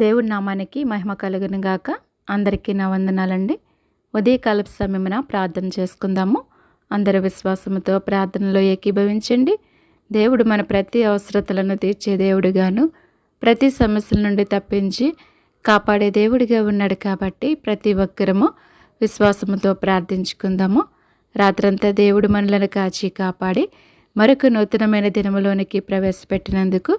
దేవుడి నామానికి మహిమ కలుగును గాక. అందరికీ నా వందనాలండి. ఉదయకాల సమయమున ప్రార్థన చేసుకుందాము. అందరి విశ్వాసముతో ప్రార్థనలో ఏకీభవించండి. దేవుడు మన ప్రతి అవసరతలను తీర్చే దేవుడుగాను ప్రతి సమస్యల నుండి తప్పించి కాపాడే దేవుడిగా ఉన్నాడు కాబట్టి ప్రతి ఒక్కరము విశ్వాసముతో ప్రార్థించుకుందాము. రాత్రంతా దేవుడు మనలను కాచి కాపాడి మరొక నూతనమైన దినములోనికి ప్రవేశపెట్టినందుకు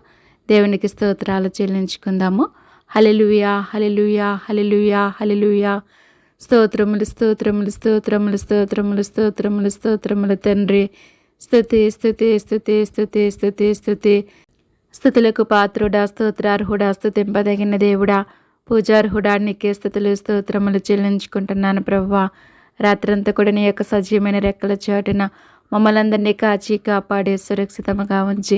దేవునికి స్తోత్రాలు చెల్లించుకుందాము. హలెలుయా హలెలుయా హలెలుయా హలెలుయా స్తోత్రములు స్తోత్రములు స్తోత్రములు స్తోత్రములు స్తోత్రములు స్తోత్రములు తండ్రి. స్థుతి స్థుతి స్థుతి స్థుతి స్థుతి స్థుతి స్థుతులకు పాత్రుడా స్తోత్రార్హుడా స్థుతింపదగిన దేవుడా. పూజార్హుడా నీకే స్థుతులు స్తోత్రములు చెల్లించుకుంటున్నాను ప్రవ్వా రాత్రంతా కూడా నీ యొక్క సజీవమైన రెక్కల చాటున మమ్మల్ందరినీ కాచి కాపాడి సురక్షితంగా ఉంచి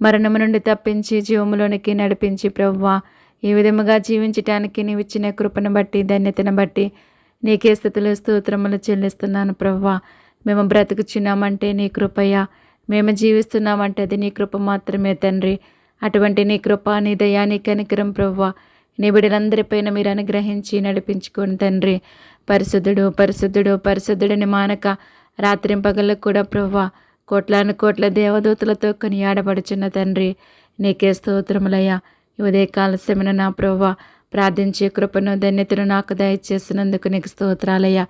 మరణము నుండి తప్పించి జీవములోనికి నడిపించి ప్రవ్వా ఈ విధముగా జీవించటానికి నీవు ఇచ్చిన కృపను బట్టి ధన్యతను బట్టి నీకే స్థితులు స్తోత్రములు చెల్లిస్తున్నాను ప్రవ్వా మేము బ్రతుకుచున్నామంటే నీ కృపయ్య మేము జీవిస్తున్నామంటే అది నీ కృప మాత్రమే తండ్రి. అటువంటి నీ కృప నీ దయా నీ కనికరం ప్రవ్వా నీ బిడ్డలందరిపైన మీరు అనుగ్రహించి నడిపించుకోండి తండ్రి. పరిశుద్ధుడు పరిశుద్ధుడు పరిశుద్ధుడిని మానక రాత్రింపగలకు కూడా ప్రవ్వా కోట్లాను కోట్ల దేవదూతలతో కొనియాడబడుచున్న తండ్రి నీకే స్తోత్రములయ్యా. ఉదయకాల సమయన నా ప్రవ్వా ప్రార్థించే కృపను ధన్యతను నాకు దయచేసినందుకు నీకు స్తోత్రాలయ్యా.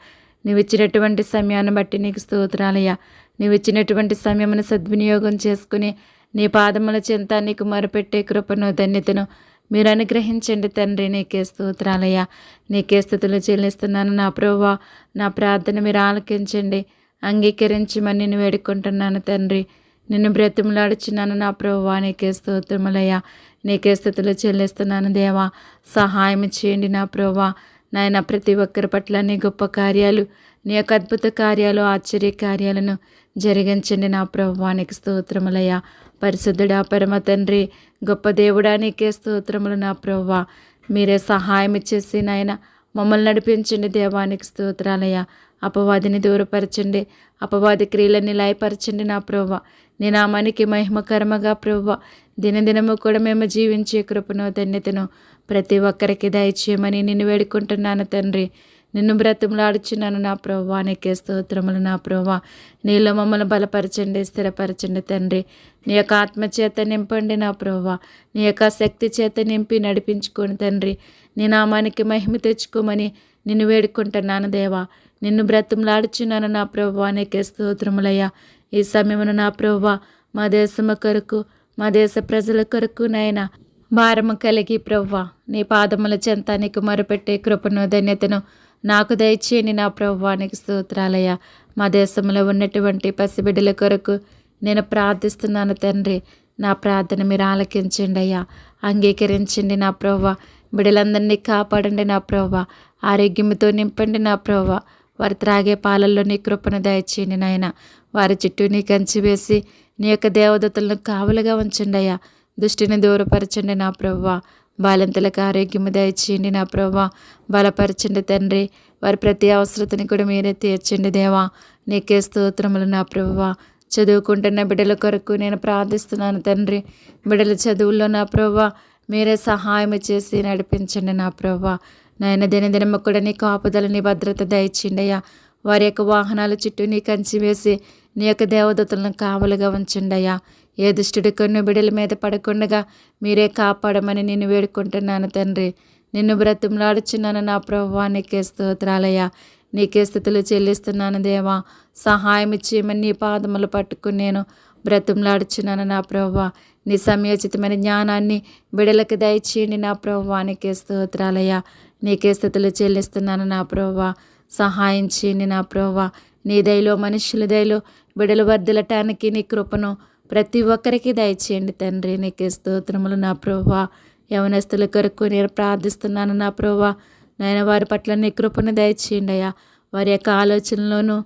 నువ్వు ఇచ్చినటువంటి సమయాన్ని బట్టి నీకు స్తోత్రాలయ్యా. నువ్వు ఇచ్చినటువంటి సమయమును సద్వినియోగం చేసుకుని నీ పాదముల చింత నీకు మరపెట్టే కృపను ధన్యతను మీరు అనుగ్రహించండి తండ్రి నీకే స్తోత్రాలయ్యా. నీకే స్థుతులు చెల్లిస్తున్నాను నా ప్రవ్వా నా ప్రార్థన మీరు ఆలకించండి అంగీకరించమని నేను వేడుకుంటున్నాను తండ్రి. నిన్ను బ్రతిమలాడుచున్నాను నా ప్రభువా నీకే స్తోత్రములయ్యా. నీకే స్థితిలో చెల్లిస్తున్నాను దేవా. సహాయం చేయండి నా ప్రభా నాయన ప్రతి ఒక్కరి పట్ల నీ గొప్ప కార్యాలు నీ యొక్క అద్భుత కార్యాలు ఆశ్చర్య కార్యాలను జరిగించండి నా ప్రభువానికి స్తోత్రములయ్యా. పరిశుద్ధుడా పరమ తండ్రి గొప్ప దేవుడా నీకే స్తోత్రములు నా ప్రవ్వా. మీరే సహాయం ఇచ్చేసి నాయన మమ్మల్ని నడిపించండి దేవానికి స్తోత్రాలయ్యా. అపవాదిని దూరపరచండి అపవాది క్రియలని లయపరచండి నా ప్రవ్వ. నీ నామానికి మహిమకరమగా ప్రభువ దినదినము కూడా మేము జీవించే కృపను ధన్యతను ప్రతి ఒక్కరికి దయచేయమని నిన్ను వేడుకుంటున్నాను తండ్రి. నిన్ను బ్రతిమలాడుచున్నాను నా ప్రభా నీకే స్తోత్రములు నా ప్రభా నీలో మమ్మల్ని బలపరచండి స్థిరపరచండి తండ్రి. నీ యొక్క ఆత్మ చేత నింపండి నా ప్రభా నీ యొక్క శక్తి చేత నింపి నడిపించుకోండి తండ్రి. నీ నామానికి మహిమ తెచ్చుకోమని నిన్ను వేడుకుంటున్నాను దేవా. నిన్ను బ్రతిమలాడుచున్నాను నా ప్రభా నీకే స్తోత్రములయ్యా. ఈ సమయమును నా ప్రభా మా దేశము కొరకు మా దేశ ప్రజల కొరకు నాయన భారము కలిగి ప్రవ్వా. నీ పాదముల చెంత నీకు మొరపెట్టే కృపను ధన్యతను నాకు దయచేయండి నా ప్రవ్వానికి స్తోత్రాలయ్యా. మా దేశంలో ఉన్నటువంటి పసిబిడ్డల కొరకు నేను ప్రార్థిస్తున్నాను తండ్రి. నా ప్రార్థన మీరు ఆలకించండి అయ్యా. అంగీకరించండి నా ప్రవ్వ. బిడ్డలందరినీ కాపాడండి నా ప్రవ్వ. ఆరోగ్యంతో నింపండి నా ప్రవ్వ. వారు త్రాగే పాలల్లో నీ కృపను దయచేయండి నాయన. వారి చుట్టూ నీ కంచి వేసి నీ యొక్క దేవదత్తలను కావలుగా ఉంచండి అయ్యా. దృష్టిని దూరపరచండి నా ప్రవ్వ. బాలంతలకు ఆరోగ్యము దయచేయండి నా ప్రవ్వ. బలపరచండి తండ్రి. వారి ప్రతి అవసరతని కూడా మీరే తీర్చండి దేవా. నీకే స్తోత్రములు నా ప్రవ్వ. చదువుకుంటున్న బిడ్డల కొరకు నేను ప్రార్థిస్తున్నాను తండ్రి. బిడ్డల చదువుల్లో నా ప్రవ్వ. మీరే సహాయం చేసి నడిపించండి నా ప్రవ్వ. నాయన దినదినము కూడా నీ కాపుదల నీ భద్రత దయచిండయ్యా వారి యొక్క వాహనాల చుట్టూ నీ కంచి వేసి నీ యొక్క దేవదతులను కావలుగా ఉంచండి అయ్యా ఏ దుష్టుడి కొన్ని బిడల మీద పడకుండగా మీరే కాపాడమని నేను వేడుకుంటున్నాను తండ్రి. నిన్ను బ్రతిమలాడుచున్నాను నా ప్రభావ నీకే స్తోత్రాలయ్యా. నీకే స్థితులు చెల్లిస్తున్నాను దేవా. సహాయం ఇచ్చేయమని నీ పాదములు పట్టుకుని నేను బ్రతిమలాడుచున్నాను నా ప్రభావ. నీ సమయోచితమైన జ్ఞానాన్ని బిడలకు దయచేయండి నా ప్రభావ నీకే స్తోత్రాలయ్యా. నీకే స్థితులు చెల్లిస్తున్నాను నా ప్రభావ. సహాయం చేయండి నా ప్రభావ నీ దయలో మనుషుల దయలో బిడలు వర్దలటానికి నీ కృపను ప్రతి ఒక్కరికి దయచేయండి తండ్రి. నీకు స్తోత్రములు నా ప్రభా. యవనస్తుల కొరకు నేను ప్రార్థిస్తున్నాను నా ప్రభా. నాయన వారి పట్ల నీ కృపను దయచేయండి అయ్యా. వారి యొక్క ఆలోచనలోనూ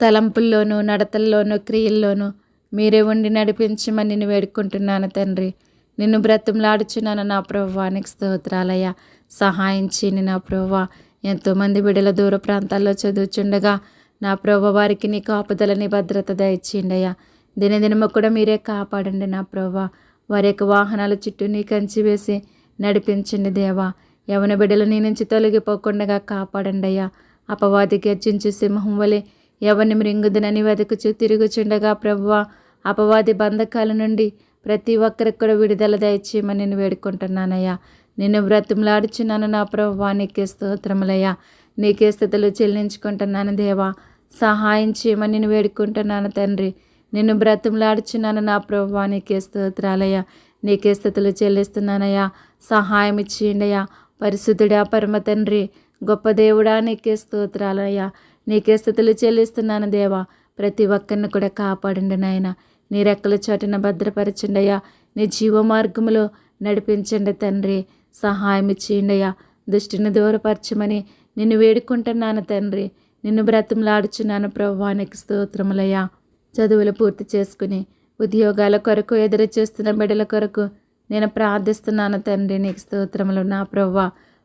తలంపుల్లోనూ నడతల్లోనూ క్రియల్లోనూ మీరే ఉండి నడిపించమని నేను వేడుకుంటున్నాను తండ్రి. నిన్ను బ్రతంలాడుచున్నాను నా ప్రభువానికి స్తోత్రాలయ్యా. సహాయం చేయని నా ప్రభువా ఎంతోమంది బిడల దూర ప్రాంతాల్లో చదువుచుండగా నా ప్రభు వారికి నీ కాపుదలని భద్రత దయచేయండియ్యా. దినదినము కూడా మీరే కాపాడండి నా ప్రభు. వారి యొక్క వాహనాల చుట్టూ నీ కంచి వేసి నడిపించండి దేవా. యవన బిడ్డలు నీ నుంచి తొలగిపోకుండా కాపాడండి అయ్యా అపవాది గర్జించు సింహం వలె ఎవరిని మృంగుదనని వెతుకుచు తిరుగుచుండగా ప్రభువా అపవాది బంధకాల నుండి ప్రతి ఒక్కరికి కూడా విడుదల దయచేయమని నేను వేడుకుంటున్నానయ్యా. నిన్ను బ్రతిమలాడుచున్నాను నా ప్రభువా నీకే స్తోత్రములయ్యా. నీకే స్థితులు చెల్లించుకుంటున్నాను దేవా. సహాయం చేయమని నేను వేడుకుంటున్నాను తండ్రి. నిన్ను బ్రతిమలాడుచున్నాను నా ప్రభువా నీకే స్తోత్రాలయ్యా. నీకే స్థితులు చెల్లిస్తున్నానయ్యా. సహాయం ఇచ్చేయండియ్యా. పరిశుద్ధుడా పరమ తండ్రి గొప్ప దేవుడా నీకే స్తోత్రాలయ్యా. నీకే స్థితులు చెల్లిస్తున్నాను దేవా. ప్రతి ఒక్కరిని కూడా కాపాడండి నాయన. నీ రెక్కల చోటన భద్రపరచండి అయ్యా నీ జీవ మార్గములో నడిపించండి తండ్రి. సహాయం ఇచ్చేయండి దుష్టిని దృష్టిని దూరపరచమని నిన్ను వేడుకుంటున్నాను తండ్రి. నిన్ను బ్రతంలాడుచున్నాను ప్రభువానికి స్తోత్రములయ్యా. చదువులు పూర్తి చేసుకుని ఉద్యోగాల కొరకు ఎదురు చూస్తున్న బిడ్డల కొరకు నేను ప్రార్థిస్తున్నాను తండ్రి. నీకు స్తోత్రములు నా ప్రవ్వ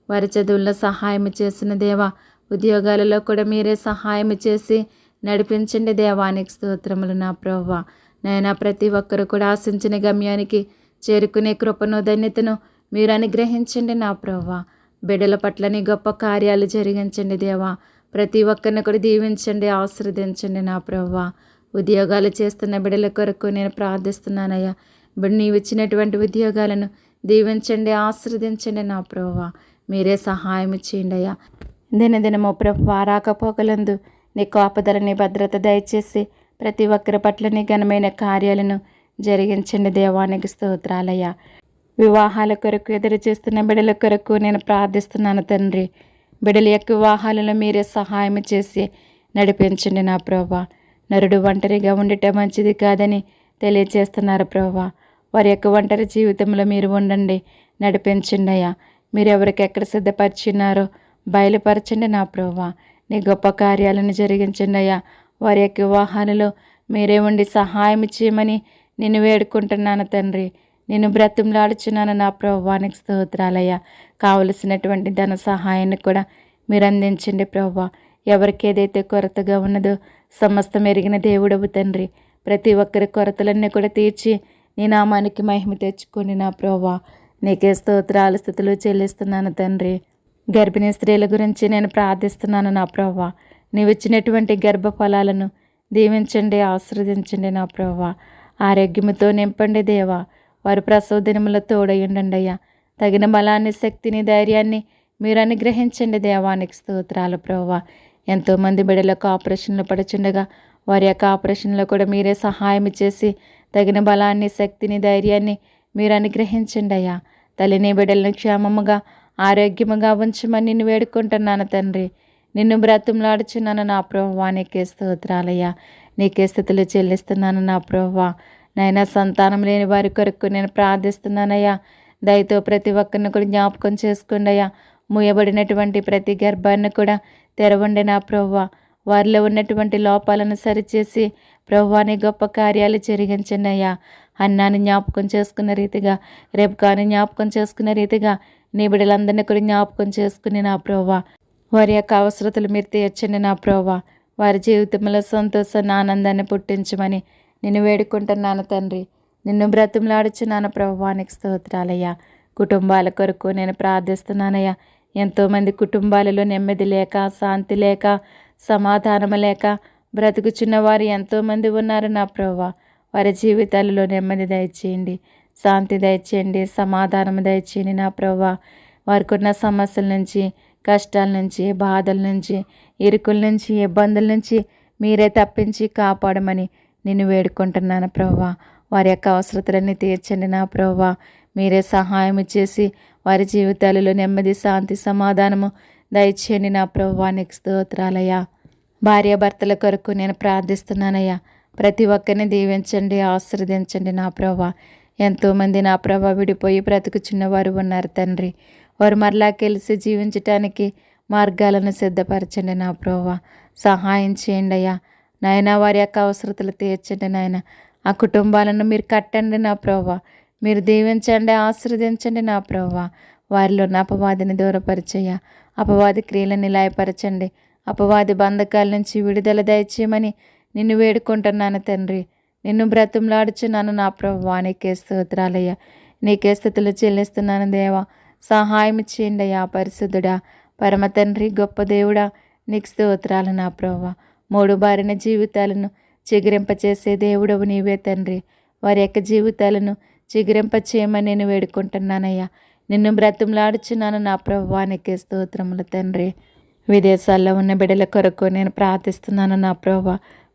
వారి చదువుల్లో సహాయం చేసిన దేవా ఉద్యోగాలలో కూడా మీరే సహాయం చేసి నడిపించండి దేవానికి స్తోత్రములు నా ప్రవ్వ నేను ప్రతి ఒక్కరు కూడా ఆశించిన గమ్యానికి చేరుకునే కృపను ధన్యతను మీరు అనుగ్రహించండి నా ప్రవ్వ బిడ్డల పట్లని గొప్ప కార్యాలు జరిగించండి దేవా. ప్రతి ఒక్కరిని కూడా దీవించండి ఆశీర్వదించండి నా ప్రవ్వ ఉద్యోగాలు చేస్తున్న బిడ్డల కొరకు నేను ప్రార్థిస్తున్నానయ్యా. నీవు ఇచ్చినటువంటి ఉద్యోగాలను దీవించండి ఆశీర్వదించండి నా ప్రవ్వ మీరే సహాయం చేయండి అయ్యా దినదినము ప్రభు రాకపోకలందు నీ కాపుదలని భద్రత దయచేసి ప్రతి ఒక్కరి పట్ల నీ ఘనమైన కార్యాలను జరిగించండి దేవానికి స్తోత్రాలయ్యా. వివాహాల కొరకు ఎదురు చేస్తున్న బిడల కొరకు నేను ప్రార్థిస్తున్నాను తండ్రి. బిడల యొక్క వివాహాలలో మీరే సహాయం చేసి నడిపించండి నా ప్రభా. నరుడు ఒంటరిగా ఉండటం మంచిది కాదని తెలియచేస్తున్నారు ప్రభా. వారి యొక్క ఒంటరి జీవితంలో మీరు ఉండండి నడిపించండి అయ్యా. మీరు ఎవరికి ఎక్కడ సిద్ధపరిచినారో బయలుపరచండి నా ప్రభా. నీ గొప్ప కార్యాలను జరిగించండి అయ్యా. వారి యొక్క వివాహాలలో మీరే ఉండి సహాయం చేయమని నేను వేడుకుంటున్నాను తండ్రి. నేను బ్రతిమలాడుచున్నాను నా ప్రభువానికి స్తోత్రాలయ్యా. కావలసినటువంటి ధన సహాయాన్ని కూడా మీరు అందించండి ప్రభా ఎవరికి ఏదైతే కొరతగా ఉన్నదో సమస్తం ఎరిగిన దేవుడవు తండ్రి. ప్రతి ఒక్కరి కొరతలన్నీ కూడా తీర్చి నీ నామానికి మహిమ తెచ్చుకొని నా ప్రభా నీకే స్తోత్రాల స్థితిలో చెల్లిస్తున్నాను తండ్రి. గర్భిణీ స్త్రీల గురించి నేను ప్రార్థిస్తున్నాను నా ప్రభా నీవిచ్చినటువంటి గర్భఫలాలను దీవించండి ఆశీర్వదించండి నా ప్రభా ఆరోగ్యముతో నింపండి దేవా. వారు ప్రసవ దినముల తోడయ్యండి అయ్యా తగిన బలాన్ని శక్తిని ధైర్యాన్ని మీరు అనుగ్రహించండి దేవానికి స్తోత్రాలు ప్రభావ ఎంతోమంది బిడ్డలకు ఆపరేషన్లు పడుచుండగా వారి యొక్క ఆపరేషన్లో కూడా మీరే సహాయం చేసి తగిన బలాన్ని శక్తిని ధైర్యాన్ని మీరు అనుగ్రహించండి అయ్యా తల్లిని బిడ్డలను క్షేమముగా ఆరోగ్యముగా ఉంచమని నిన్ను వేడుకుంటున్నాను తండ్రి. నిన్ను బ్రతంలాడుచున్నాను నా ప్రభువా నీకే స్తోత్రాలయ్యా. నీకే స్థితులు చెల్లిస్తున్నాను నా ప్రభువా నైనా సంతానం లేని వారి కొరకు నేను ప్రార్థిస్తున్నానయ్యా. దయతో ప్రతి ఒక్కరిని కూడా జ్ఞాపకం చేసుకోండి అయ్యా. మూయబడినటువంటి ప్రతి గర్భాన్ని కూడా తెరవండి నా ప్రవ్వ. వారిలో ఉన్నటువంటి లోపాలను సరిచేసి ప్రభువాని గొప్ప కార్యాలు జరిగించండి అయ్యా. అన్నాన్ని జ్ఞాపకం చేసుకున్న రీతిగా రేపు కానీ జ్ఞాపకం చేసుకున్న రీతిగా నీ బిడ్డలందరినీ కూడా జ్ఞాపకం చేసుకుని నా ప్రోవా వారి యొక్క అవసరతలు మీరు తీర్చండి నా ప్రోవా వారి జీవితంలో సంతోషాన్ని ఆనందాన్ని పుట్టించమని నిన్ను వేడుకుంటున్నాను తండ్రి. నిన్ను బ్రతిమలాడుచున్నాను ప్రభువానికి స్తోత్రాలయ్యా. కుటుంబాల కొరకు నేను ప్రార్థిస్తున్నానయ్యా. ఎంతోమంది కుటుంబాలలో నెమ్మది లేక శాంతి లేక సమాధానం లేక బ్రతుకుచున్న వారు ఎంతోమంది ఉన్నారు నా ప్రభా వారి జీవితాలలో నెమ్మది దయచేయండి. శాంతి దయచేయండి. సమాధానం దయచేయండి నా ప్రభా వారికి ఉన్న సమస్యల నుంచి కష్టాల నుంచి బాధల నుంచి ఇరుకుల నుంచి ఇబ్బందుల నుంచి మీరే తప్పించి కాపాడమని నిన్ను వేడుకుంటున్నాను ప్రభా వారి యొక్క అవసరతలన్నీ తీర్చండి నా ప్రభా మీరే సహాయం చేసి వారి జీవితాలలో నెమ్మది శాంతి సమాధానము దయచేయండి నా ప్రభానికి స్తోత్రాలయ్యా. భార్యాభర్తల కొరకు నేను ప్రార్థిస్తున్నానయ్యా. ప్రతి ఒక్కరిని దీవించండి ఆశీర్వదించండి నా ప్రభా ఎంతోమంది నా ప్రభా విడిపోయి బ్రతుకుచున్నవారు ఉన్నారు తండ్రి. వారు మరలా కలిసి జీవించటానికి మార్గాలను సిద్ధపరచండి నా ప్రభా సహాయం చేయండి అయ్యా. నాయన వారి యొక్క అవసరతలు తీర్చండి నాయన. ఆ కుటుంబాలను మీరు కట్టండి నా ప్రభా మీరు దీవించండి ఆశీర్వదించండి నా ప్రభా వారిలో ఉన్న అపవాదిని దూరపరిచయ్య అపవాది క్రియలను లయపరచండి అపవాది బంధకాల నుంచి విడుదల దయచేయమని నిన్ను వేడుకుంటున్నాను తండ్రి. నిన్ను బ్రతుమ్లాడుచున్నాను నా ప్రభువానికే స్తోత్రాలయ్య. నీకే స్థుతులు చెల్లిస్తున్నాను దేవా. సహాయం చేయండి అయ్యా పరిశుద్ధుడా. పరమ తండ్రి గొప్ప దేవుడా. నీకు స్తోత్రాలు నా ప్రభా మూడు బారిన జీవితాలను చిగురింపచేసే దేవుడవు నీవే తండ్రి. వారి యొక్క జీవితాలను చిగురింప చేయమని నేను వేడుకుంటున్నానయ్యా. నిన్ను బ్రతంలాడుచున్నాను నా ప్రభువానికి స్తోత్రములు తండ్రి. విదేశాల్లో ఉన్న బిడ్డల కొరకు నేను ప్రార్థిస్తున్నాను నా ప్రభు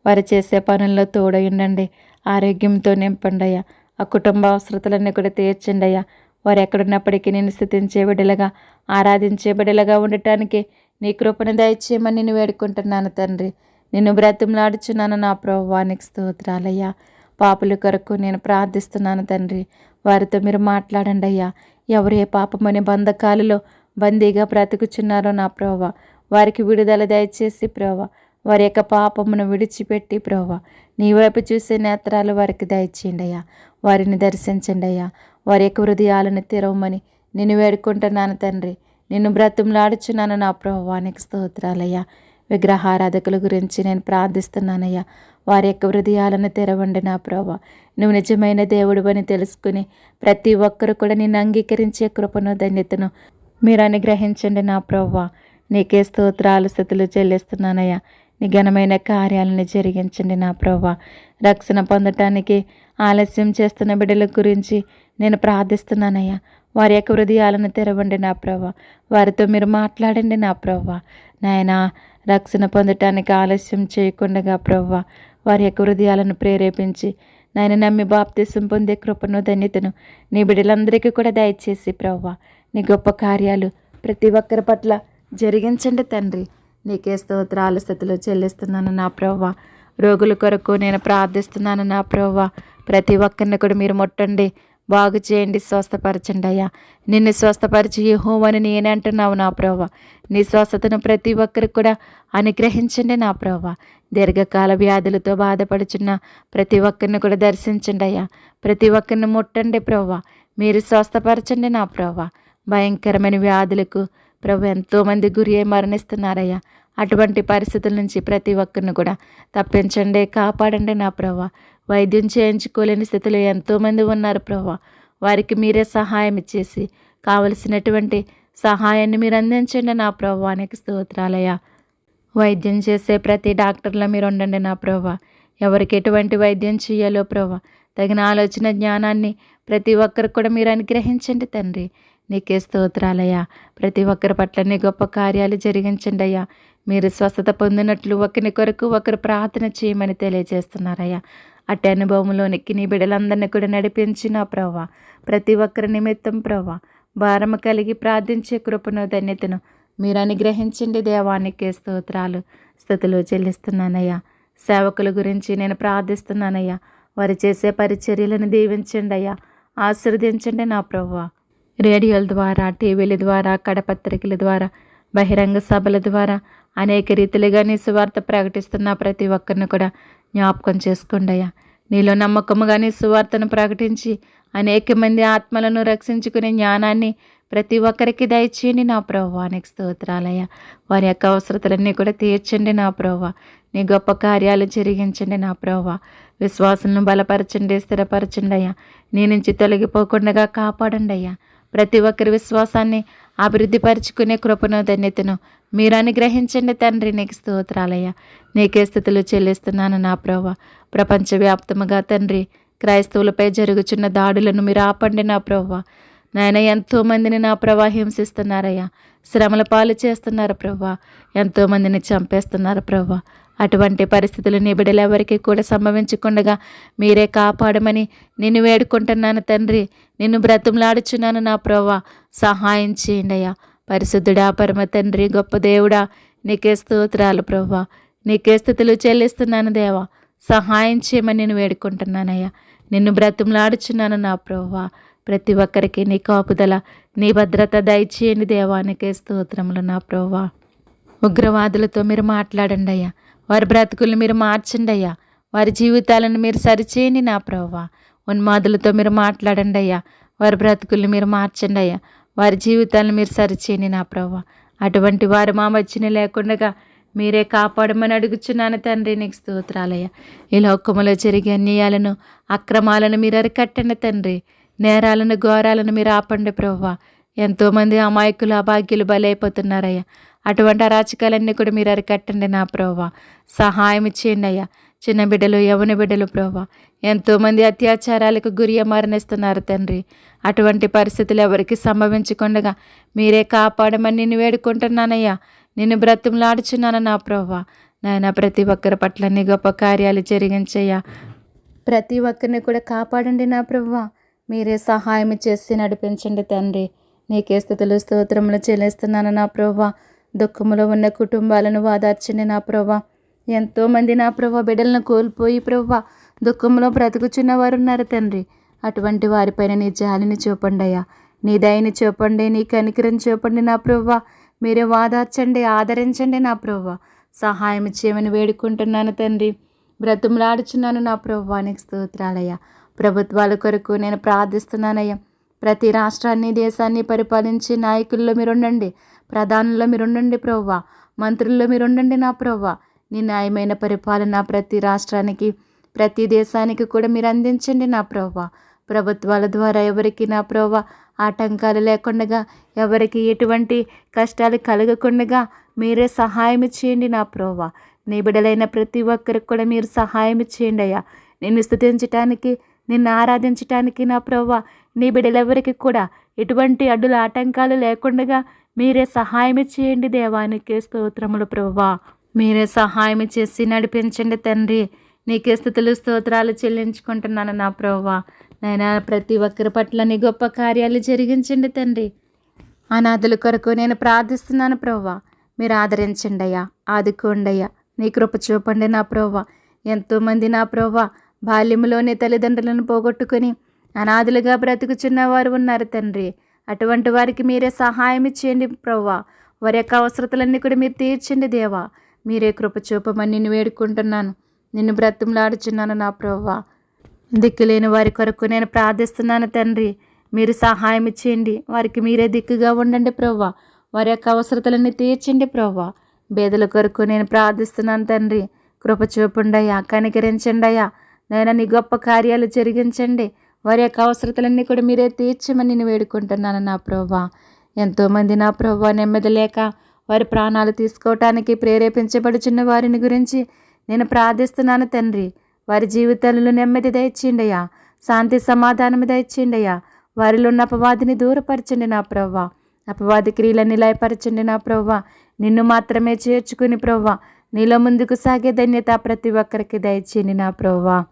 వారు చేసే పనుల్లో తోడయుండండి ఆరోగ్యంతో నింపండి అయ్యా ఆ కుటుంబ అవసరతలన్నీ కూడా తీర్చండి అయ్యా వారు ఎక్కడున్నప్పటికీ నేను స్థితించే బిడ్డలుగా ఆరాధించే బిడ్డలుగా ఉండటానికి నీ కృపను దయచేయమని నేను వేడుకుంటున్నాను తండ్రి. నిన్ను బ్రతిమలాడుచున్నాను నా ప్రభువానికి స్తోత్రాలయ్యా. పాపుల కొరకు నేను ప్రార్థిస్తున్నాను తండ్రి. వారితో మీరు మాట్లాడండి అయ్యా. ఎవరు ఏ పాపమనే బంధకాలలో బందీగా బ్రతుకుచున్నారో నా ప్రోవ వారికి విడుదల దయచేసి ప్రోవ వారి యొక్క పాపమును విడిచిపెట్టి ప్రోవ నీ వైపు చూసే నేత్రాలు వారికి దయచేయండి అయ్యా. వారిని దర్శించండి అయ్యా. వారి యొక్క హృదయాలను తెరవమని నేను వేడుకుంటున్నాను తండ్రి. నిన్ను బ్రతుములాడుచున్నాను నా ప్రభువానికి స్తోత్రాలయ్యా. విగ్రహారాధకుల గురించి నేను ప్రార్థిస్తున్నానయ్యా. వారి యొక్క హృదయాలను తెరవండి నా ప్రభా. నువ్వు నిజమైన దేవుడు అని తెలుసుకుని ప్రతి ఒక్కరు కూడా నేను అంగీకరించే కృపను ధన్యతను మీరు అనుగ్రహించండి నా ప్రభా. నీకే స్తోత్రాలు స్థుతులు చెల్లిస్తున్నానయ్యా. నీ ఘనమైన కార్యాలను జరిగించండి నా ప్రభా. రక్షణ పొందటానికి ఆలస్యం చేస్తున్న బిడ్డల గురించి నేను ప్రార్థిస్తున్నానయ్యా. వారి యొక్క హృదయాలను తెరవండి నా ప్రభా. వారితో మీరు మాట్లాడండి నా ప్రభా. నాయనా రక్షణ పొందటానికి ఆలస్యం చేయకుండా ప్రవ్వ వారి యొక్క హృదయాలను ప్రేరేపించి నాయన నమ్మి బాప్తిసం పొందే కృపను ధన్యతను నీ బిడ్డలందరికీ కూడా దయచేసి ప్రవ్వ. నీ గొప్ప కార్యాలు ప్రతి ఒక్కరి పట్ల జరిగించండి తండ్రి. నీకే స్తోత్రాల స్థితిలో చెల్లిస్తున్నాను నా ప్రవ్వ. రోగుల కొరకు నేను ప్రార్థిస్తున్నాను నా ప్రవ్వ. ప్రతి ఒక్కరిని కూడా మీరు ముట్టండి. బాగు చేయండి స్వస్థపరచండి అయ్యా నిన్ను స్వస్థపరిచి హోమని అని నేనంటున్నావు నా ప్రభా నీ స్వస్థతను ప్రతి ఒక్కరికి కూడా అనుగ్రహించండి నా ప్రభా దీర్ఘకాల వ్యాధులతో బాధపడుచున్న ప్రతి ఒక్కరిని కూడా దర్శించండి అయ్యా ప్రతి ఒక్కరిని ముట్టండి ప్రభా మీరు స్వస్థపరచండి నా ప్రభా భయంకరమైన వ్యాధులకు ప్రభు ఎంతోమంది గురి అయి మరణిస్తున్నారయ్యా. అటువంటి పరిస్థితుల నుంచి ప్రతి ఒక్కరిని కూడా తప్పించండి కాపాడండి నా ప్రభా వైద్యం చేయించుకోలేని స్థితిలో ఎంతోమంది ఉన్నారు ప్రభా. వారికి మీరే సహాయం ఇచ్చేసి కావలసినటువంటి సహాయాన్ని మీరు అందించండి నా ప్రభానికి స్తోత్రాలయ వైద్యం చేసే ప్రతి డాక్టర్లో మీరు ఉండండి నా ప్రభా. ఎవరికి ఎటువంటి వైద్యం చేయాలో ప్రభా. తగిన ఆలోచన జ్ఞానాన్ని ప్రతి ఒక్కరికి కూడా మీరు అనుగ్రహించండి తండ్రి. నీకే స్తోత్రాలయ్యా. ప్రతి ఒక్కరి పట్ల నీ గొప్ప కార్యాలు జరిగించండి అయ్యా. మీరు స్వస్థత పొందినట్లు ఒకరి కొరకు ఒకరు ప్రార్థన చేయమని తెలియజేస్తున్నారయ్యా. అట్టి అనుభవంలోనికి నీ బిడ్డలందరినీ కూడా నడిపించిన ప్రవ్వ. ప్రతి ఒక్కరి నిమిత్తం ప్రవ్వ. భారము కలిగి ప్రార్థించే కృపను ధన్యతను మీరు అనుగ్రహించండి దేవానికి స్తోత్రాలు. స్థుతులు చెల్లిస్తున్నానయ్యా. సేవకుల గురించి నేను ప్రార్థిస్తున్నానయ్యా. వారు చేసే పరిచర్యలను దీవించండి అయ్యా. ఆశీర్వదించండి నా ప్రవ్వ. రేడియోల ద్వారా టీవీల ద్వారా కడపత్రికల ద్వారా బహిరంగ సభల ద్వారా అనేక రీతిలుగా నీ సువార్త ప్రకటిస్తున్న ప్రతి ఒక్కరిని కూడా జ్ఞాపకం చేసుకోండి అయ్యా. నీలో నమ్మకముగానే సువార్తను ప్రకటించి అనేక మంది ఆత్మలను రక్షించుకునే జ్ఞానాన్ని ప్రతి ఒక్కరికి దయచేయండి నా ప్రభువానికి స్తోత్రాలయ్య వారి యొక్క అవసరతలన్నీ కూడా తీర్చండి నా ప్రభు నీ గొప్ప కార్యాలు జరిగించండి నా ప్రభు విశ్వాసాలను బలపరచండి స్థిరపరచండి అయ్యా. నీ నుంచి తొలగిపోకుండా కాపాడండి అయ్యా. ప్రతి ఒక్కరి విశ్వాసాన్ని అభివృద్ధిపరుచుకునే కృపను ధన్యతను మీరు అనుగ్రహించండి తండ్రి నీకు స్తోత్రాలయ్యా. నీకే స్థితులు చెల్లిస్తున్నాను నా ప్రభ ప్రపంచవ్యాప్తముగా తండ్రి క్రైస్తవులపై జరుగుచున్న దాడులను మీరు ఆపండి నా ప్రభ నాయన ఎంతోమందిని నా ప్రభా హింసిస్తున్నారయ్యా. శ్రమల పాలు చేస్తున్నారు ప్రభా ఎంతోమందిని చంపేస్తున్నారు ప్రభా అటువంటి పరిస్థితులు నీ బిడ్డలెవరికి కూడా సంభవించకుండా మీరే కాపాడమని నిన్ను వేడుకుంటున్నాను తండ్రి. నిన్ను బ్రతుములాడుచున్నాను నా ప్రభా సహాయం చేయండి అయ్యా. పరిశుద్ధుడా పరమ తండ్రి గొప్ప దేవుడా నీకే స్తోత్రాలు ప్రభా. నీకే స్థితులు చెల్లిస్తున్నాను దేవా. సహాయం చేయమని నేను వేడుకుంటున్నానయ్యా. నిన్ను బ్రతుములాడుచున్నాను నా ప్రభా. ప్రతి ఒక్కరికి నీ కాపుదల నీ భద్రత దయచేయండి దేవానికే స్తోత్రములు నా ప్రభా. ఉగ్రవాదులతో మీరు మాట్లాడండి అయ్యా వారి బ్రతుకులు మీరు మార్చండి అయ్యా వారి జీవితాలను మీరు సరిచేయండి నా ప్రభా. ఉన్మాదులతో మీరు మాట్లాడండి అయ్యా వారి బ్రతుకుల్ని మీరు మార్చండి అయ్యా వారి జీవితాలను మీరు సరిచేయండి నా ప్రభా. అటువంటి వారు మా మధ్యన లేకుండా మీరే కాపాడమని అడుగుచున్నాను తండ్రి నీకు స్తోత్రాలయ్య. ఈ లోకములో జరిగే అన్యాయాలను అక్రమాలను మీరు అరికట్టండి తండ్రి. నేరాలను ఘోరాలను మీరు ఆపండి ప్రవ్వా ఎంతోమంది అమాయకులు అభాగ్యులు బలైపోతున్నారయ్యా. అటువంటి అరాచకాలన్నీ కూడా మీరు అరికట్టండి నా ప్రవ్వా సహాయం చేయండి అయ్యా. చిన్న బిడ్డలు యవన బిడ్డలు ప్రభా. ఎంతోమంది అత్యాచారాలకు గురి మరణిస్తున్నారు తండ్రి. అటువంటి పరిస్థితులు ఎవరికి సంభవించకుండా మీరే కాపాడమని నిన్ను వేడుకుంటున్నానయ్యా. నిన్ను బ్రతిమలాడుచున్నాను నా ప్రభా. నాయన ప్రతి ఒక్కరి పట్ల నీ గొప్ప కార్యాలు జరిగించయ్యా. ప్రతి ఒక్కరిని కూడా కాపాడండి నా ప్రభా. మీరే సహాయం చేసి నడిపించండి తండ్రి. నీకే స్థుతులు స్తోత్రములు చెల్లిస్తున్నాను నా ప్రభా. దుఃఖములో ఉన్న కుటుంబాలను వాదార్చండి నా ప్రభా. ఎంతోమంది నా ప్రభా బిడ్డలను కోల్పోయి ప్రవ్వా దుఃఖంలో బ్రతుకుచున్న వారు ఉన్నారు తండ్రి. అటువంటి వారిపైన నీ జాలిని చూపండి అయ్యా. నీ దయని చూపండి నీ కనికరం చూపండి నా ప్రవ్వా మీరే వాదార్చండి ఆదరించండి నా ప్రవ్వా సహాయం చేయమని వేడుకుంటున్నాను తండ్రి. బ్రతుములాడుచున్నాను నా ప్రభువానికి స్తోత్రాలయ్యా. ప్రభుత్వాల కొరకు నేను ప్రార్థిస్తున్నానయ్యా. ప్రతి రాష్ట్రాన్ని దేశాన్ని పరిపాలించే నాయకుల్లో మీరుండండి. ప్రధానుల్లో మీరుండండి ప్రవ్వ మంత్రుల్లో మీరుండండి నా ప్రవ్వా నీ న్యాయమైన పరిపాలన ప్రతి రాష్ట్రానికి ప్రతి దేశానికి కూడా మీరు అందించండి నా ప్రవ్వా. ప్రభుత్వాల ద్వారా ఎవరికి నా ప్రవ్వ? ఆటంకాలు లేకుండా ఎవరికి ఎటువంటి కష్టాలు కలగకుండా మీరే సహాయం చేయండి నా ప్రవ్వ. నీ బిడలైన ప్రతి ఒక్కరికి కూడా మీరు సహాయం చేయండి అయ్యా. నిన్ను స్థుతించటానికి నిన్ను ఆరాధించటానికి నా ప్రవ్వ. నీ బిడలెవరికి కూడా ఎటువంటి అడ్డుల ఆటంకాలు లేకుండా మీరే సహాయం చేయండి దేవానికి స్తోత్రములు ప్రవ్వా. మీరే సహాయం చేసి నడిపించండి తండ్రి. నీకే స్థుతులు స్తోత్రాలు చెల్లించుకుంటున్నాను నా ప్రవ్వా. నైనా ప్రతి ఒక్కరి పట్ల నీ గొప్ప కార్యాలు జరిగించండి తండ్రి. అనాథుల కొరకు నేను ప్రార్థిస్తున్నాను ప్రవ్వా. మీరు ఆదరించండి అయ్యా ఆదుకోండి అయ్యా. నీ కృప చూపండి నా ప్రవ్వ. ఎంతోమంది నా ప్రవ్వ బాల్యంలోనే తల్లిదండ్రులను పోగొట్టుకొని అనాథులుగా బ్రతుకుచున్న వారు ఉన్నారు తండ్రి. అటువంటి వారికి మీరే సహాయం ఇచ్చేయండి ప్రవ్వ. వారి యొక్క అవసరతలన్నీ కూడా మీరు తీర్చండి దేవా. మీరే కృప చూపమని నిన్ను వేడుకుంటున్నాను. నిన్ను బ్రతిమలాడుచున్నాను నా ప్రవ్వ. దిక్కులేని వారి కొరకు నేను ప్రార్థిస్తున్నాను తండ్రి. మీరు సహాయం ఇచ్చేయండి. వారికి మీరే దిక్కుగా ఉండండి ప్రవ్వ. వారి యొక్క అవసరతలన్నీ తీర్చండి ప్రవ్వ. బేదల కొరకు నేను ప్రార్థిస్తున్నాను తండ్రి. కృప చూపుండయ్యా కనికరించండి అయ్యా. నేను నీ గొప్ప కార్యాలు జరిగించండి. వారి యొక్క అవసరతలన్నీ కూడా మీరే తీర్చమని నేను వేడుకుంటున్నాను నా ప్రభా ఎంతోమంది నా ప్రభా నెమ్మది లేక వారి ప్రాణాలు తీసుకోవటానికి ప్రేరేపించబడుచున్న వారిని గురించి నేను ప్రార్థిస్తున్నాను తండ్రి. వారి జీవితాలలో నెమ్మది దయచేయండియా శాంతి సమాధానం దయచేయండియా వారిలో ఉన్న అపవాదిని దూరపరచండి నా ప్రవ్వ. అపవాది క్రియలన్నీ లయపరచండి నా ప్రవ్వ. నిన్ను మాత్రమే చేర్చుకుని ప్రవ్వ. నీలో ముందుకు సాగే ధన్యత ప్రతి ఒక్కరికి దయచేయండి నా ప్రవ్వ.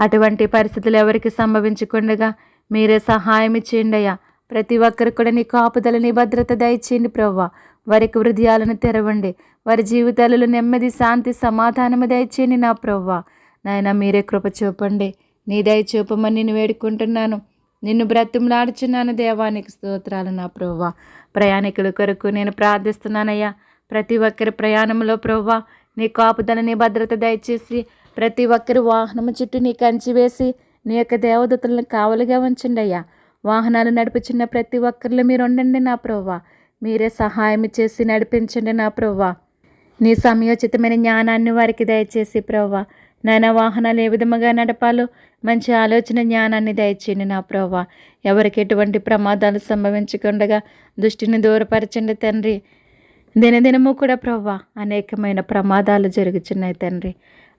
అటువంటి పరిస్థితులు ఎవరికి సంభవించకుండగా మీరే సహాయం ఇచ్చేయండి ప్రతి ఒక్కరికి కూడా నీ కాపుదల నీ భద్రత దయచేయండి ప్రవ్వ. వారికి హృదయాలను తెరవండి. వారి జీవితాలలో నెమ్మది శాంతి సమాధానము దయచేయండి నా ప్రవ్వా. నాయన మీరే కృప చూపండి. నీ దయ చూపమని నేను వేడుకుంటున్నాను. నిన్ను బ్రతిమలాడుచున్నాను దేవానికి స్తోత్రాలు నా ప్రవ్వా. ప్రయాణికుల కొరకు నేను ప్రార్థిస్తున్నానయ్యా. ప్రతి ఒక్కరి ప్రయాణంలో ప్రవ్వా నీ కాపుదల నీ భద్రత దయచేసి ప్రతి ఒక్కరి వాహనము చుట్టూ నీ కంచి వేసి నీ యొక్క దేవదూతలను కావలుగా ఉంచండి అయ్యా. వాహనాలు నడిపించిన ప్రతి ఒక్కరిలో మీరు ఉండండి నా ప్రవ్వ. మీరే సహాయం చేసి నడిపించండి నా ప్రవ్వా. నీ సమయోచితమైన జ్ఞానాన్ని వారికి దయచేసి ప్రవ్వా. నాయన వాహనాలు ఏ విధముగా నడపాలో మంచి ఆలోచన జ్ఞానాన్ని దయచేయండి నా ప్రవ్వా. ఎవరికి ఎటువంటి ప్రమాదాలు సంభవించకుండా దృష్టిని దూరపరచండి తండ్రి. దినదినము కూడా ప్రవ్వా అనేకమైన ప్రమాదాలు జరుగుతున్నాయి తండ్రి.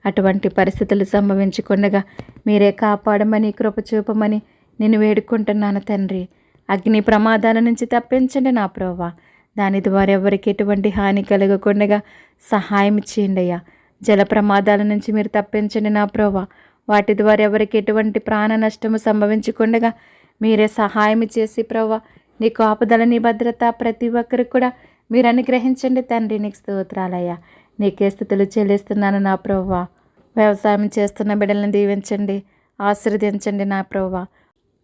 అటువంటి పరిస్థితులు సంభవించకుండా మీరే కాపాడమని కృప చూపమని నేను వేడుకుంటున్నాను తండ్రి. అగ్ని ప్రమాదాల నుంచి తప్పించండి నా ప్రోవా దాని ద్వారా ఎవరికి ఎటువంటి హాని కలగకుండా సహాయం చేయండి అయ్యా. జల ప్రమాదాల నుంచి మీరు తప్పించండి నా ప్రోవా వాటి ద్వారా ఎవరికి ఎటువంటి ప్రాణ నష్టము సంభవించకుండా మీరే సహాయం చేసి ప్రోవా నీ కాపుదల నీ భద్రత ప్రతి ఒక్కరికి కూడా మీరు అనుగ్రహించండి తండ్రి నీకు స్తోత్రాలయ్యా. నీకే స్థితులు చెల్లిస్తున్నాను నా ప్రోవా వ్యవసాయం చేస్తున్న బిడ్డలను దీవించండి ఆశీర్వదించండి నా ప్రోవా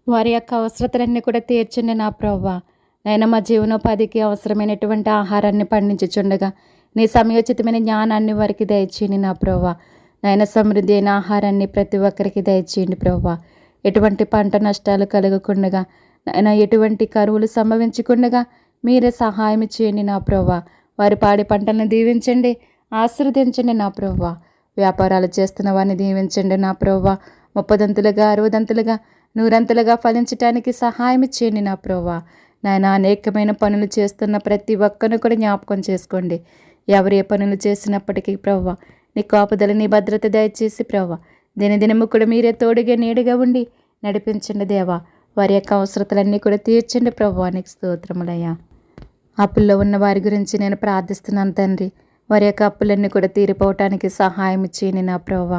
వారి యొక్క అవసరతలన్నీ కూడా తీర్చండి నా ప్రవ్వా. నేను మా జీవనోపాధికి అవసరమైనటువంటి ఆహారాన్ని పండించుచుండగా నీ సమయోచితమైన జ్ఞానాన్ని వారికి దయచేయండి నా ప్రవ్వ. నాయన సమృద్ధి అయిన ఆహారాన్ని ప్రతి ఒక్కరికి దయచేయండి ప్రవ్వ. ఎటువంటి పంట నష్టాలు కలగకుండా నాయన ఎటువంటి కరువులు సంభవించకుండా మీరే సహాయం చేయండి నా ప్రవ్వ. వారి పాడి పంటలను దీవించండి ఆశీర్వదించండి నా ప్రవ్వ. వ్యాపారాలు చేస్తున్న వారిని దీవించండి నా ప్రవ్వ. ముప్పదంతులుగా అరవదంతులుగా నూరంతలుగా ఫలించటానికి సహాయం చేయండి నా ప్రోవా నాయన అనేకమైన పనులు చేస్తున్న ప్రతి ఒక్కరిని కూడా జ్ఞాపకం చేసుకోండి. ఎవరు ఏ పనులు చేసినప్పటికీ ప్రవ్వ నీ కాపుదల నీ భద్రత దయచేసి ప్రవ్వ. దినదినము కూడా మీరే తోడుగా నీడుగా ఉండి నడిపించండి దేవా. వారి యొక్క అవసరతలన్నీ కూడా తీర్చండి ప్రభు నీకు స్తోత్రములయ్యా. అప్పుల్లో ఉన్న వారి గురించి నేను ప్రార్థిస్తున్నాను తండ్రి. వారి యొక్క అప్పులన్నీ కూడా తీరిపోవటానికి సహాయం చేయండి నా ప్రవ్వ.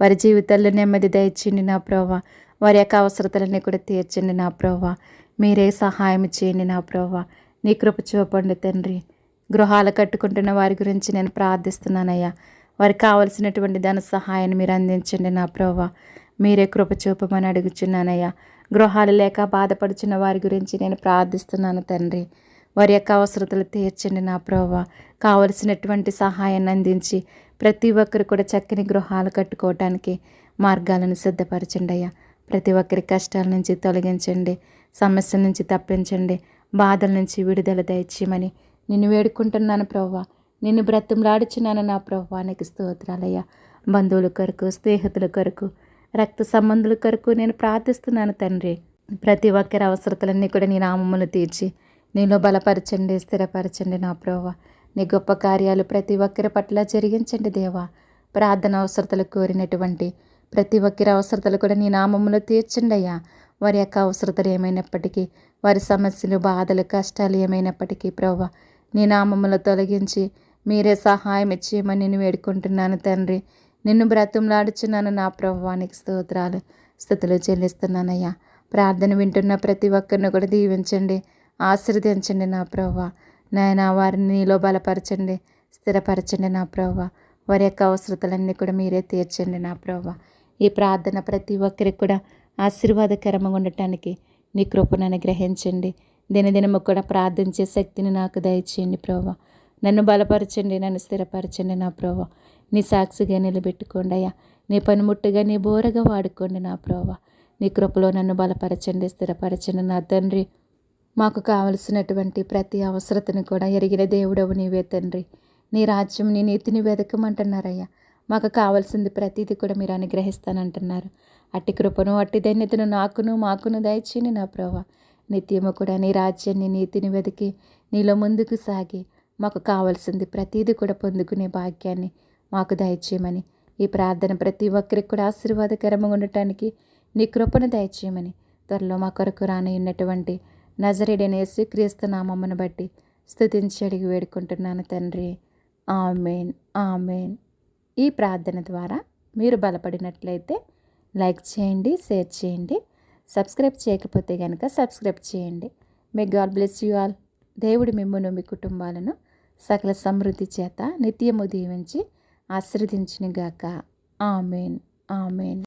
వారి జీవితాల్లో నెమ్మది దయచేయండి నా ప్రవ్వ. వారి యొక్క అవసరతలన్నీ కూడా తీర్చండి నా ప్రభా మీరే సహాయం చేయండి నా ప్రభా నీ కృప చూపండి తండ్రి. గృహాలు కట్టుకుంటున్న వారి గురించి నేను ప్రార్థిస్తున్నానయ్యా. వారికి కావలసినటువంటి ధన సహాయాన్ని మీరు అందించండి నా ప్రభా మీరే కృప చూపమని అడుగుచున్నానయ్యా. గృహాలు లేక బాధపడుచున్న వారి గురించి నేను ప్రార్థిస్తున్నాను తండ్రి. వారి యొక్క అవసరతలు తీర్చండి నా ప్రభా కావలసినటువంటి సహాయాన్ని అందించి ప్రతి ఒక్కరు కూడా చక్కని గృహాలు కట్టుకోవటానికి మార్గాలను సిద్ధపరచండి అయ్యా. ప్రతి ఒక్కరి కష్టాల నుంచి తొలగించండి సమస్యల నుంచి తప్పించండి బాధల నుంచి విడుదల దయచేయమని నిన్ను వేడుకుంటున్నాను ప్రవ్వా. నిన్ను బ్రతంలాడుచున్నాను నా ప్రవ్వా. నీకు స్తోత్రాలయ్యా. బంధువుల కొరకు స్నేహితుల కొరకు రక్త సంబంధుల కొరకు నేను ప్రార్థిస్తున్నాను తండ్రి. ప్రతి ఒక్కరి అవసరతలన్నీ కూడా నీ నామములు తీర్చి నీలో బలపరచండి స్థిరపరచండి నా ప్రోవ నీ గొప్ప కార్యాలు ప్రతి ఒక్కరి పట్ల జరిగించండి దేవా. ప్రార్థన అవసరతలు కోరినటువంటి ప్రతి ఒక్కరి అవసరతలు కూడా నీ నామములో తీర్చండి అయ్యా. వారి యొక్క అవసరతలు ఏమైనప్పటికీ వారి సమస్యలు బాధలు కష్టాలు ఏమైనప్పటికీ ప్రభా నీ నామములో తొలగించి మీరే సహాయం ఇచ్చేయమని నేను వేడుకుంటున్నాను తండ్రి. నిన్ను బ్రతంలాడుచున్నాను నా ప్రభువానికి స్తోత్రాలు. స్థుతులు చెల్లిస్తున్నానయ్యా ప్రార్థన వింటున్న ప్రతి ఒక్కరిని కూడా దీవించండి. ఆశీర్వదించండి నా ప్రభువ నాయన వారిని నీలో బలపరచండి స్థిరపరచండి నా ప్రభ వారి యొక్క అవసరతలన్నీ కూడా మీరే తీర్చండి నా ప్రభువ ఈ ప్రార్థన ప్రతి ఒక్కరికి కూడా ఆశీర్వాదకరంగా ఉండటానికి నీ కృపను గ్రహించండి దినదినము కూడా ప్రార్థించే శక్తిని నాకు దయచేయండి ప్రభ. నన్ను బలపరచండి నన్ను స్థిరపరచండి నా ప్రభ. నీ సాక్షిగా నిలబెట్టుకోండి అయ్యా. నీ పనిముట్టుగా నీ బోరగా వాడుకోండి నా ప్రభ. నీ కృపలో నన్ను బలపరచండి స్థిరపరచండి నా తండ్రి. మాకు కావలసినటువంటి ప్రతి అవసరతను కూడా ఎరిగిన దేవుడవు నీవే తండ్రి. నీ రాజ్యం నీ నీతిని వెతకమంటున్నారయ్యా మాకు కావాల్సింది ప్రతిదీ కూడా మీరు అనుగ్రహిస్తానంటున్నారు. అట్టి కృపను అట్టి ధన్యతను నాకును మాకును దయచేని నా ప్రభా నిత్యము కూడా నీ రాజ్యాన్ని నీతిని వెతికి నీలో ముందుకు సాగి మాకు కావాల్సింది ప్రతీది కూడా పొందుకునే భాగ్యాన్ని మాకు దయచేయమని ఈ ప్రార్థన ప్రతి ఒక్కరికి కూడా ఆశీర్వాదకరంగా ఉండటానికి నీ కృపను దయచేయమని త్వరలో మా కొరకు రానయ్యున్నటువంటి నజరేడైన యేసుక్రీస్తు నామమ్మను బట్టి స్థుతించి అడిగి వేడుకుంటున్నాను తండ్రి. ఆమెన్. ఆమెన్. ఈ ప్రార్థన ద్వారా మీరు బలపడినట్లయితే లైక్ చేయండి షేర్ చేయండి. సబ్స్క్రైబ్ చేయకపోతే కనుక సబ్స్క్రైబ్ చేయండి. May God bless you all. దేవుడు మిమ్మల్ని మీ కుటుంబాలను సకల సమృద్ధి చేత నిత్యము దీవించి ఆశీర్వదించినగాక. ఆమెన్. ఆమెన్.